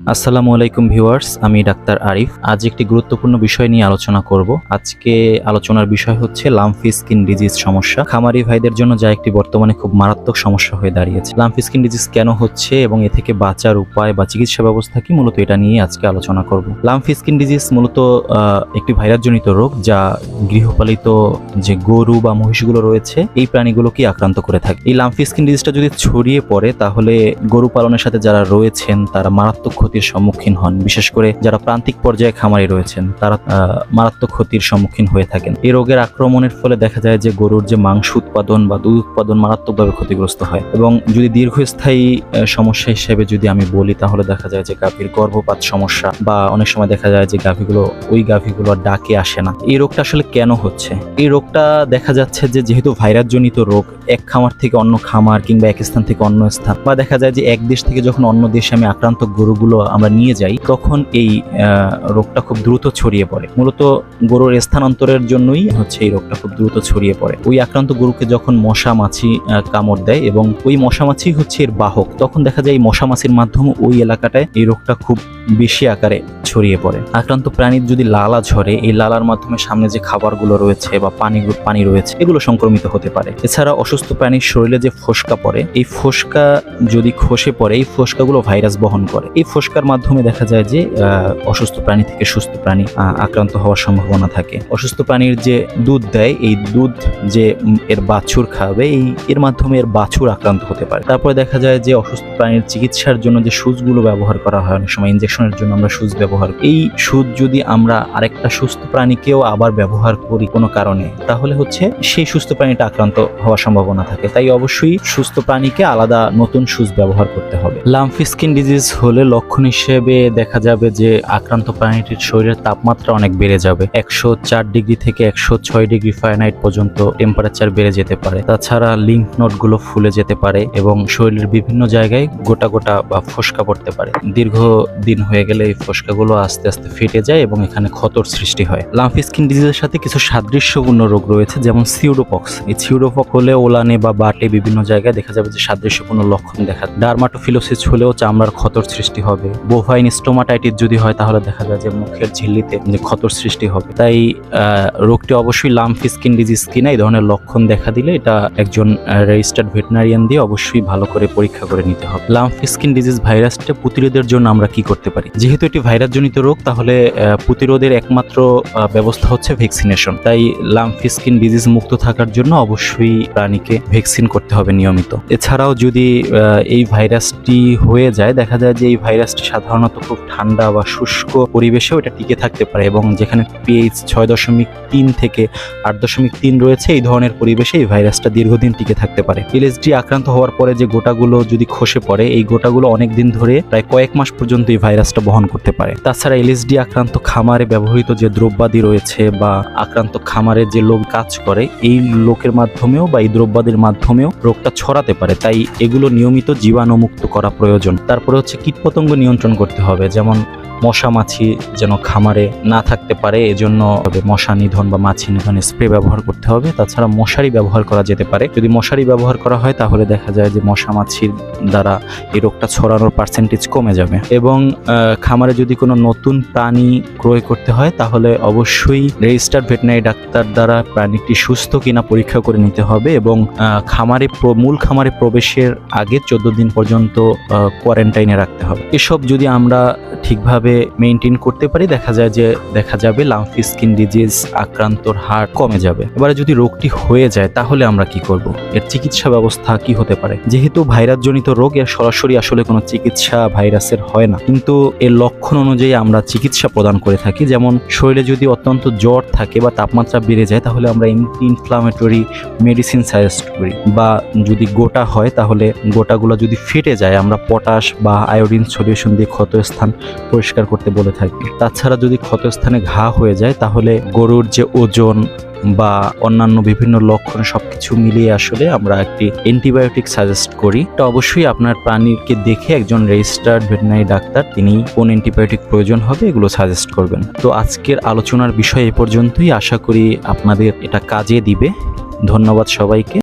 আসসালামু আলাইকুম ভিউয়ার্স, আমি ডাক্তার আরিফ। আজ একটি গুরুত্বপূর্ণ বিষয় নিয়ে আলোচনা করব। আজকে আলোচনার বিষয় হচ্ছে লাম্ফি স্কিন ডিজিজ সমস্যা। খামারি ভাইদের জন্য যা একটি বর্তমানে খুব মারাত্মক সমস্যা হয়ে দাঁড়িয়েছে। লাম্ফি স্কিন ডিজিজ কেন হচ্ছে এবং এ থেকে বাঁচার উপায় বা চিকিৎসা ব্যবস্থা কি মূলত এটা নিয়ে আজকে আলোচনা করব। লাম্ফি স্কিন ডিজিজ মূলত একটি ভাইরাসজনিত রোগ যা গৃহপালিত যে গরু বা মহিষগুলো রয়েছে, এই প্রাণীগুলোকে আক্রান্ত করে থাকে। এই লাম্ফি স্কিন ডিজিজটা যদি ছড়িয়ে পড়ে, তাহলে গরু পালনের সাথে যারা রয়েছেন, তারা মারাত্মক ক্ষতির সম্মুখীন হন। বিশেষ করে যারা প্রান্তিক পর্যায়ে খামারি রয়েছেন, তারা মারাত্মক ক্ষতির সম্মুখীন হয়ে থাকেন। এই রোগের আক্রমণের ফলে দেখা যায় যে গরুর যে মাংস উৎপাদন বা দুধ উৎপাদন মারাত্মকভাবে ক্ষতিগ্রস্ত হয় এবং যদি দীর্ঘস্থায়ী সমস্যা হিসেবে যদি আমি বলি, তাহলে দেখা যায় যে গাভীর গর্ভপাত সমস্যা বা অনেক সময় দেখা যায় যে গাভীগুলো, ওই গাভীগুলো ডাকে আসে না। এই রোগটা আসলে কেন হচ্ছে? এই রোগটা দেখা যাচ্ছে যে যেহেতু ভাইরাসজনিত রোগ, এক খামার থেকে অন্য খামার কিংবা এক স্থান থেকে অন্য স্থান বা দেখা যায় যে এক দেশ থেকে যখন অন্য দেশে আমি আক্রান্ত গরুগুলো আমরা নিয়ে যাই, তখন এই রোগটা খুব দ্রুত ছড়িয়ে পড়ে। মূলত গরুর স্থানান্তরের জন্যই হচ্ছে এই রোগটা খুব দ্রুত ছড়িয়ে পড়ে। ওই আক্রান্ত গরুকে যখন মশা মাছি কামড় দেয় এবং ওই মশা মাছি হচ্ছে এর বাহক, তখন দেখা যায় এই মশা মাছির মাধ্যমে ওই এলাকাটায় এই রোগটা খুব বেশি আকারে ছড়িয়ে পড়ে। আক্রান্ত প্রাণীর যদি লালা ঝরে, এই লালার মাধ্যমে সামনে যে খাবারগুলো রয়েছে বা পানি পানি রয়েছে, এগুলো সংক্রমিত হতে পারে। এছাড়া অসুস্থ প্রাণীর শরীরে যে ফোসকা পড়ে, এই ফোসকা যদি খসে পড়ে, এই ফোসকাগুলো ভাইরাস বহন করে। এই ফোসকার মাধ্যমে দেখা যায় যে অসুস্থ প্রাণী থেকে সুস্থ প্রাণী আক্রান্ত হওয়ার সম্ভাবনা থাকে। অসুস্থ প্রাণীর যে দুধ দেয়, এই দুধ যে এর বাছুর খাবে, এই, এর মাধ্যমে এর বাছুর আক্রান্ত হতে পারে। তারপরে দেখা যায় যে, অসুস্থ প্রাণীর চিকিৎসার জন্য যে সুচগুলো ব্যবহার করা হয়, অনেক সময় ইনজেকশনের জন্য আমরা সুচ ব্যবহার করি। এই সুচ যদি আমরা আরেকটা সুস্থ প্রাণীকেও আবার ব্যবহার করি কোনো কারণে, তাহলে হচ্ছে সেই সুস্থ প্রাণীটা আক্রান্ত হওয়ার সম্ভাবনা থাকে। তাই অবশ্যই সুস্থ প্রাণীকে আলাদা নতুন সুচ ব্যবহার করতে হবে। লাম্ফি স্কিন ডিজিজ হলে লক্ষণ হিসেবে দেখা যাবে যে আক্রান্ত প্রাণীটির শরীরের তাপমাত্রা অনেক বেড়ে যাবে। একশো চার ডিগ্রি থেকে একশো ছয় ডিগ্রি ফারেনহাইট পর্যন্ত টেম্পারেচার বেড়ে যেতে পারে। তাছাড়া লিম্ফ নোটগুলো ফুলে যেতে পারে এবং শরীরের বিভিন্ন জায়গায় গোটা গোটা বা ফোসকা পড়তে পারে। দীর্ঘ দিন হয়ে গেলে এই ফোসকাগুলো আস্তে আস্তে ফেটে যায় এবং এখানে ক্ষতর সৃষ্টি হয়। লাম্ফি স্কিন ডিজিজের সাথে কিছু সাদৃশ্যপূর্ণ রোগ রয়েছে, যেমন সিউডোপক্স। এই সিউডোপক্স হলে ওলানে বা বাটে বিভিন্ন জায়গায় দেখা যাবে যে সাদৃশ্যপূর্ণ লক্ষণ দেখা ডার্মাটোফিলোসিস হলেও চামড়ার ক্ষতর সৃষ্টি হবে। বোভাইন স্টোমাটাইটিস যদি হয়, তাহলে দেখা যায় যে মুখের ঝিল্লিতে ক্ষতর সৃষ্টি হবে। তাই রোগটি অবশ্যই লাম্ফি স্কিন ডিজিজ কিনা এই ধরনের লক্ষণ দেখা দিলে এটা একজন রেজিস্টার্ড ভেটেনারিয়ান দিয়ে অবশ্যই ভালো করে পরীক্ষা করে নিতে হবে। লাম্ফি স্কিন ডিজিজ ভাইরাসটা প্রতিরোধের জন্য আমরা কি করতে পারি? যেহেতু এটি ভাইরাসজনিত রোগ, তাহলে প্রতিরোধের একমাত্র ব্যবস্থা হচ্ছে ভ্যাকসিনেশন তাই লাম্ফি স্কিন ডিজিজ মুক্ত থাকার জন্য অবশ্যই প্রাণীকে ভ্যাকসিন করতে হবে নিয়মিত। এছাড়াও যদি এই ভাইরাসটি হয়ে যায়, দেখা যায় যে এই ভাইরাসটি সাধারণত খুব ঠান্ডা বা শুষ্ক পরিবেশেও এটা টিকে থাকতে পারে এবং যেখানে পিএইচ ছয় দশমিক তিন থেকে আট দশমিক তিন রয়েছে, এই ধরনের পরিবেশে এই ভাইরাসটা দীর্ঘদিন টিকে থাকতে পারে। এলএসডি আক্রান্ত হওয়ার পরে যে গোটাগুলো যদি খসে পড়ে, এই গোটাগুলো অনেক দিন ধরে প্রায় কয়েক মাস পর্যন্ত এই ভাইরাসটা বহন করতে পারে। তাছাড়া এলএসডি আক্রান্ত খামারে ব্যবহৃত যে দ্রব্যাদি রয়েছে বা আক্রান্ত খামারে যে লোক কাজ করে, এই লোকের মাধ্যমেও বা এই দ্রব্যাদির মাধ্যমেও রোগটা ছড়াতে পারে। তাই এগুলো নিয়মিত জীবাণুমুক্ত করা প্রয়োজন। তারপরে হচ্ছে কীটপতঙ্গ নিয়ন্ত্রণ করতে হবে। যেমন মশা মাছি যেন খামারে না থাকতে পারে, এজন্য মশা নিধন বা মাছি নিধন স্প্রে ব্যবহার করতে হবে। তাছাড়া মশারি ব্যবহার করা যেতে পারে। যদি মশারি ব্যবহার করা হয়, তাহলে দেখা যায় যে মশা মাছির দ্বারা এই রোগটা ছড়ানোর পার্সেন্টেজ কমে যাবে। এবং খামারে যদি কোনো নতুন প্রাণী ক্রয় করতে হয়, তাহলে অবশ্যই রেজিস্টার্ড ভেটেনারি ডাক্তার দ্বারা প্রাণীটি সুস্থ কিনা পরীক্ষা করে নিতে হবে এবং খামারে মূল খামারে প্রবেশের আগে চোদ্দ দিন পর্যন্ত কোয়ারেন্টাইনে রাখতে হবে। এসব যদি আমরা ঠিকভাবে মেনটেন করতে পারি, দেখা যায় যে, দেখা যাবে লাম্ফি স্কিন ডিজিজ আক্রান্তর হার কমে যাবে। এবারে যদি রোগটি হয়ে যায়, তাহলে আমরা কি করব? এর চিকিৎসা ব্যবস্থা কি হতে পারে? যেহেতু ভাইরাসজনিত রোগ এর সরাসরি আসলে কোনো চিকিৎসা ভাইরাসের হয় না, কিন্তু এর লক্ষণ অনুযায়ী আমরা চিকিৎসা প্রদান করে থাকি। যেমন, শরীরে যদি অত্যন্ত জ্বর থাকে বা তাপমাত্রা বেড়ে যায়, তাহলে আমরা ইনফ্লামেটরি মেডিসিন সাজেস্ট করি। বা যদি গোটা হয়, তাহলে গোটাগুলো যদি ফেটে যায়, আমরা পটাশ বা আয়োডিন সলিউশন দিয়ে ক্ষতস্থান পরিষ্কার করতে বলে থাকি। তাছাড়া যদি ক্ষতস্থানে ঘা হয়ে যায়, তাহলে গরুর যে ওজন বা অন্যান্য বিভিন্ন লক্ষণ সবকিছু মিলিয়ে আসলে আমরা একটি অ্যান্টিবায়োটিক সাজেস্ট করি। এটা অবশ্যই আপনার প্রাণীকে দেখে একজন রেজিস্টার্ড ভেটেনারি ডাক্তার, তিনি কোন অ্যান্টিবায়োটিক প্রয়োজন হবে এগুলো সাজেস্ট করবেন। তো আজকের আলোচনার বিষয় এ পর্যন্তই। আশা করি আপনাদের এটা কাজে দিবে। ধন্যবাদ সবাইকে।